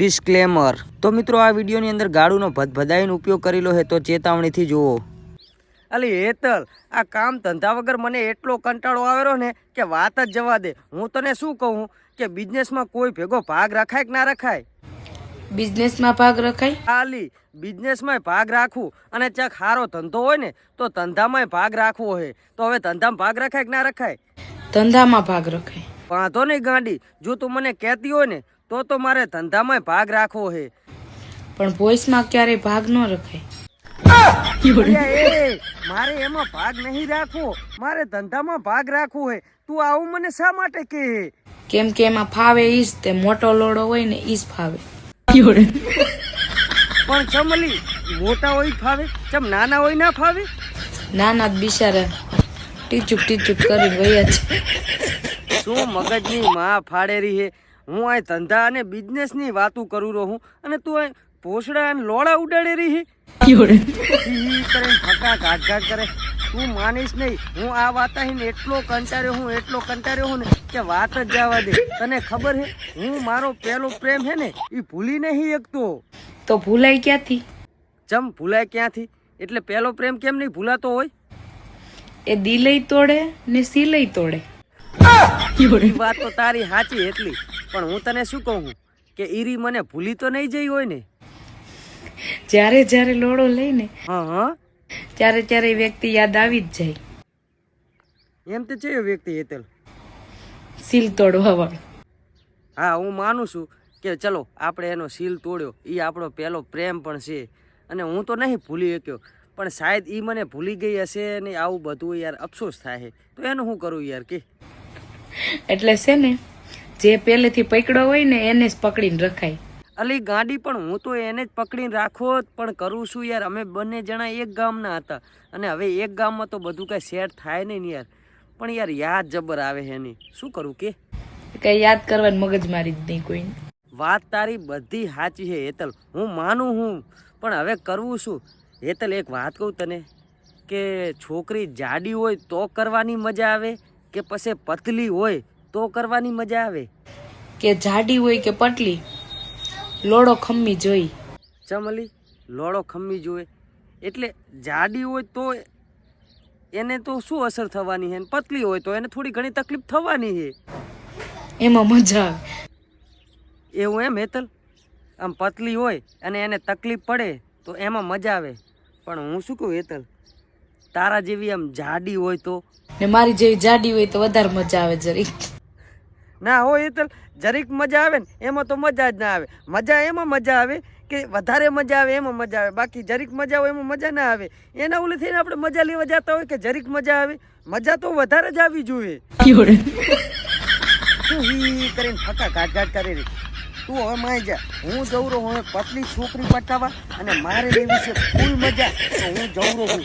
Disclaimer તો મિત્રો આ વિડીયોની અંદર ગાળુનો ભદભદાઈનો ઉપયોગ કરેલો હે તો ચેતવણીથી જુઓ. અલી હેતલ આ કામ ધંધા વગર મને એટલો કંટાળો આવેલો ને કે વાત જ જવા દે. હું તને શું કહું? કે બિઝનેસમાં કોઈ ભેગો ભાગ રખાય કે ના રખાય? બિઝનેસમાં ભાગ રખાય? આલી બિઝનેસમાં ભાગ રાખવું અને ચાક સારો ધંધો હોય ને તો ધંધામાં ભાગ રાખવો હોય તો હવે ધંધામાં ભાગ રખાય કે ના રખાય? ધંધામાં ભાગ રખાય. વાંધો નહીં ગાંડી. જો તું મને કહેતી હોય ને તો તો મારે ધંધામાં ભાગ રાખવો છે પણ બોયસમાં ક્યારેય ભાગ ન રખાય. એ મારે એમાં ભાગ નહીં રાખવો. મારે ધંધામાં ભાગ રાખવો હે. તું આવું મને શા માટે કે કેમ કે એમાં ફાવે ઈજ તે મોટો લોડો હોય ને ઈજ ફાવે. પણ ચમલી મોટા હોય ફાવે ચમ નાના હોય ના ફાવે? નાના બિચારા ટીચુક ટીચુક કરી વયા છે. શું મગજની માં ફાડેરી હે? હું આ ધંધા અને બિઝનેસની વાતો કરું રહું અને તું આ ભોસડા અને લોડા ઉડાડી રહી? હી હી કરે ને ફકા ઘાટ ઘાટ કરે. તું માનીશ નહીં. હું આ વાતાહીને એટલો કંટાળ્યો હું એટલો કંટાળ્યો હું ને કે વાત જ જવા દે. તને ખબર હે? હું મારો પહેલો પ્રેમ હે ને એ ભૂલી નહીં એકતો તો ભૂલાય ક્યાંથી? જમ ભૂલાય ક્યાંથી? એટલે પહેલો પ્રેમ કેમ નહીં ભૂલાતો હોય? એ દિલય તોડે ને સિલય તોડે. વાત તો તારી સાચી એટલી. પણ હું તને શું કહું કે ઈરી મને ભૂલી તો નહીં જઈ હોય ને? જ્યારે જ્યારે લોડો લઈને હા હા. ત્યારે ત્યારે વ્યક્તિ યાદ આવી જ જાય. એમ તો છે એ વ્યક્તિ હેતલ સીલ તોડવા વાળો હા હું માનું છું કે ચલો આપણે એનો સીલ તોડ્યો. એ આપણો પહેલો પ્રેમ પણ છે. અને હું તો નહીં ભૂલી શક્યો. પણ શાયદ એ મને ભૂલી ગઈ હશે ને આવું બધું યાર અફસોસ થાય. તો એનું શું કરું યાર કે? એટલે છે ને જે પહેલેથી પકડ્યો હોય ને એને જ પકડીને રખાય. અલી ગાડી પણ હું તો એને જ પકડીને રાખો પણ કરું છું યાર. અમે બંને જણા એક ગામના હતા અને હવે એક ગામમાં તો બધું કાંઈ સેટ થાય નહીં યાર. પણ યાર યાદ જબર આવે છે એની. શું કરું કે? કઈ યાદ કરવાની મગજ મારી જ નહીં કોઈને. વાત તારી બધી સાચી છે હેતલ. હું માનું હું પણ હવે કરવું શું? હેતલ એક વાત કહું તને કે છોકરી જાડી હોય તો કરવાની મજા આવે કે પછી પતલી હોય તો કરવાની મજા આવે. કે જાડી હોય કે પટલી લોડો ખમ્મી જોઈ. ચમલી લોડો ખમ્મી જોવે. એટલે જાડી હોય તો એને તો શું અસર થવાની છે ને પતલી હોય તો એને થોડી ઘણી તકલીફ થવાની છે એમાં મજા આવે. એવું એમ હેતલ? આમ પતલી હોય અને એને તકલીફ પડે તો એમાં મજા આવે. પણ હું શું કહું હેતલ? તારા જેવી આમ જાડી હોય તો? ને મારી જેવી જાડી હોય તો વધારે મજા આવે જરીક ના હોય હેતલ જરીક મજા આવે ને એમાં તો મજા જ ના આવે. મજા એમાં મજા આવે કે વધારે મજા આવે એમાં મજા આવે. બાકી જરીક મજા હોય એમાં મજા ના આવે. એના ઓલે થઈને આપણે મજા લેવા જતા હોય કે જરીક મજા આવે? મજા તો વધારે જ આવી જોઈએ. હી કરીને ફકા ઘાટ ઘાટ કરી તું હવે માય જા. હું જઉં રહું હવે પતલી છોકરી પટાવા અને મારે લેવી છે ફૂલ મજા. તો હું જવું રહું.